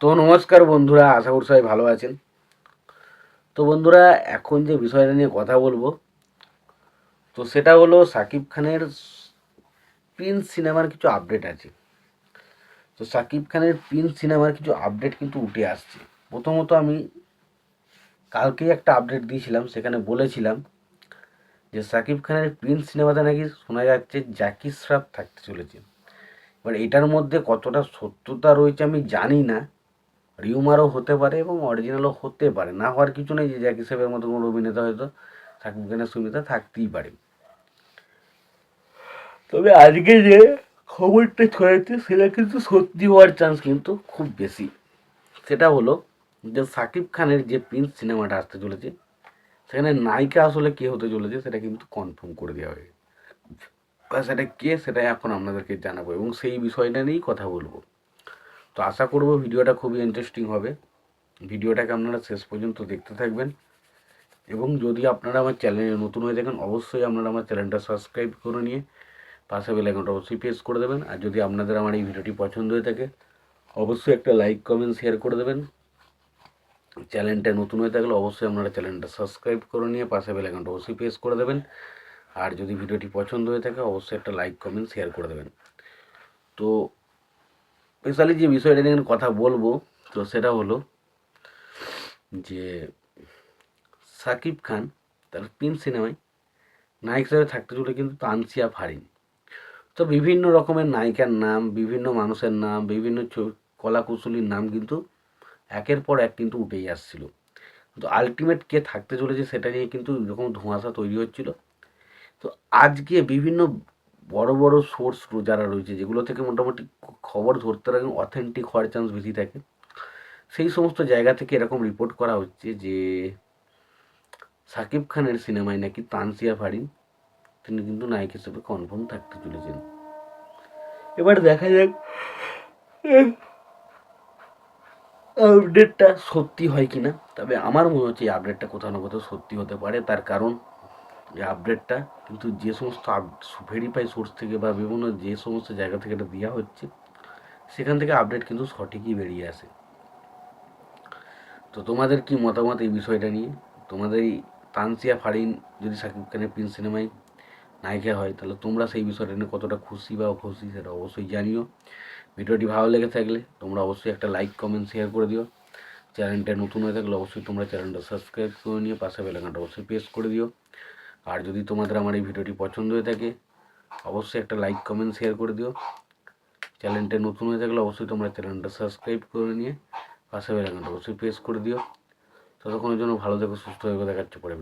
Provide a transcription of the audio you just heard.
তো নমস্কার বন্ধুরা, আশা করি সবাই ভালো আছেন। তো বন্ধুরা, এখন যে বিষয়টা নিয়ে কথা বলব, তো সেটা হলো সাকিব খানের প্রিন্স সিনেমার কিছু আপডেট আছে। তো সাকিব খানের প্রিন্স সিনেমার কিছু আপডেট কিন্তু উঠে আসছে। প্রথমত আমি কালকেই একটা আপডেট দিয়েছিলাম, সেখানে বলেছিলাম যে সাকিব খানের প্রিন্স সিনেমাতে নাকি শোনা যাচ্ছে জ্যাকি শ্রফ থাকতে চলেছে। এবার এটার মধ্যে কতটা সত্যতা রয়েছে আমি জানি না রিউমারও হতে পারে এবং অরিজিনালও হতে পারে। না হওয়ার কিছু নেই যে জ্যাকি শ্রফের মতো কোনো অভিনেতা হয়তো সাকিব খানের সুবিধা থাকতেই পারে। তবে আজকে যে খবরটা ছড়াচ্ছে সেটা কিন্তু সত্যি হওয়ার চান্স কিন্তু খুব বেশি। সেটা হলো যে সাকিব খানের যে প্রিন্স সিনেমাটা আসতে চলেছে, সেখানে নায়িকা আসলে কে হতে চলেছে, সেটা কিন্তু কনফার্ম করে দেওয়া হয়েছে। সেটা কে সেটা এখন আপনাদেরকে জানাব এবং সেই বিষয়টা নিয়েই কথা বলব। তো আশা করব ভিডিওটা খুবই ইন্টারেস্টিং হবে। ভিডিওটাকে আপনারা শেষ পর্যন্ত দেখতে থাকবেন। এবং যদি আপনারা আমার চ্যানেলে নতুন হয়ে থাকেন, অবশ্যই আপনারা আমার চ্যানেলটা সাবস্ক্রাইব করে নিয়ে পাশে বেল আইকনটা অবশ্যই প্রেস করে দেবেন। আর যদি আপনাদের আমার এই ভিডিওটি পছন্দ হয়ে থাকে, অবশ্যই একটা লাইক কমেন্ট শেয়ার করে দেবেন। চ্যানেলটা নতুন হয়ে থাকলে অবশ্যই আপনারা চ্যানেলটা সাবস্ক্রাইব করে নিয়ে পাশে বেল আইকনটা অবশ্যই প্রেস করে দেবেন। আর যদি ভিডিওটি পছন্দ হয়ে থাকে, অবশ্যই একটা লাইক কমেন্ট শেয়ার করে দেবেন। তো স্পেশালি যে বিষয়টা নিয়ে কথা বলব, তো সেটা হলো যে সাকিব খান তার প্রিন্স সিনেমায় নায়ক হিসেবে থাকতে চলে কিন্তু তানসিয়া ফারিন। তো বিভিন্ন রকমের নায়িকার নাম, বিভিন্ন মানুষের নাম, বিভিন্ন কলাকুশলীর নাম কিন্তু একের পর এক কিন্তু উঠেই আসছিল। তো আলটিমেট কে থাকতে চলেছে সেটা নিয়ে কিন্তু এরকম ধোঁয়াশা তৈরি হচ্ছিল। তো আজকে বিভিন্ন বড় বড় সোর্স যারা রয়েছে, যেগুলো থেকে মোটামুটি খবর ধরতে লাগে অথেন্টিক হওয়ার চান্স বেশি থাকে। সেই সমস্ত জায়গা থেকে এরকম রিপোর্ট করা হচ্ছে যে, সাকিব খানের সিনেমায় নাকি তানসিয়া ফারিন, তিনি কিন্তু নায়ক হিসেবে কনফার্ম থাকতে চলেছেন। এবার দেখা যাক আপডেটটা সত্যি হয় কি না তবে আমার মনে হচ্ছে এই আপডেটটা কোথাও না কোথাও সত্যি হতে পারে, তার কারণ এই আপডেটটা কিন্তু যে সমস্ত ভেরিফাই সোর্স থেকে বা বিভিন্ন যে সমস্ত জায়গা থেকে এটা দেওয়া হচ্ছে, সেখান থেকে আপডেট কিন্তু সঠিকই বেরিয়ে আসে। তো তোমাদের কি মতামত এই বিষয়টা নিয়ে? তোমাদের এই তানসিয়া ফারিন যদি সাকিব খানের প্রিন্স সিনেমায় নায়িকা হয়, তাহলে তোমরা সেই বিষয়টা নিয়ে কতটা খুশি বা খুশি সেটা অবশ্যই জানিও। ভিডিওটি ভালো লেগে থাকলে তোমরা অবশ্যই একটা লাইক কমেন্ট শেয়ার করে দিও। চ্যানেলটা নতুন হয়ে থাকলে অবশ্যই তোমরা চ্যানেলটা সাবস্ক্রাইব করে নিয়ে পাশে বেলাকানটা অবশ্যই প্রেস করে দিও। আর যদি তোমাদের আমার এই ভিডিওটি পছন্দ হয়ে থাকে, অবশ্যই একটা লাইক কমেন্ট শেয়ার করে দিও। চ্যানেলটা নতুন হয়ে থাকলে অবশ্যই তোমরা চ্যানেলটা সাবস্ক্রাইব করে নিয়ে পাশে বেলাকানটা অবশ্যই প্রেস করে দিও। ততক্ষণের জন্য ভালো থেকো, সুস্থ হয়ে দেখাচ্ছে পরে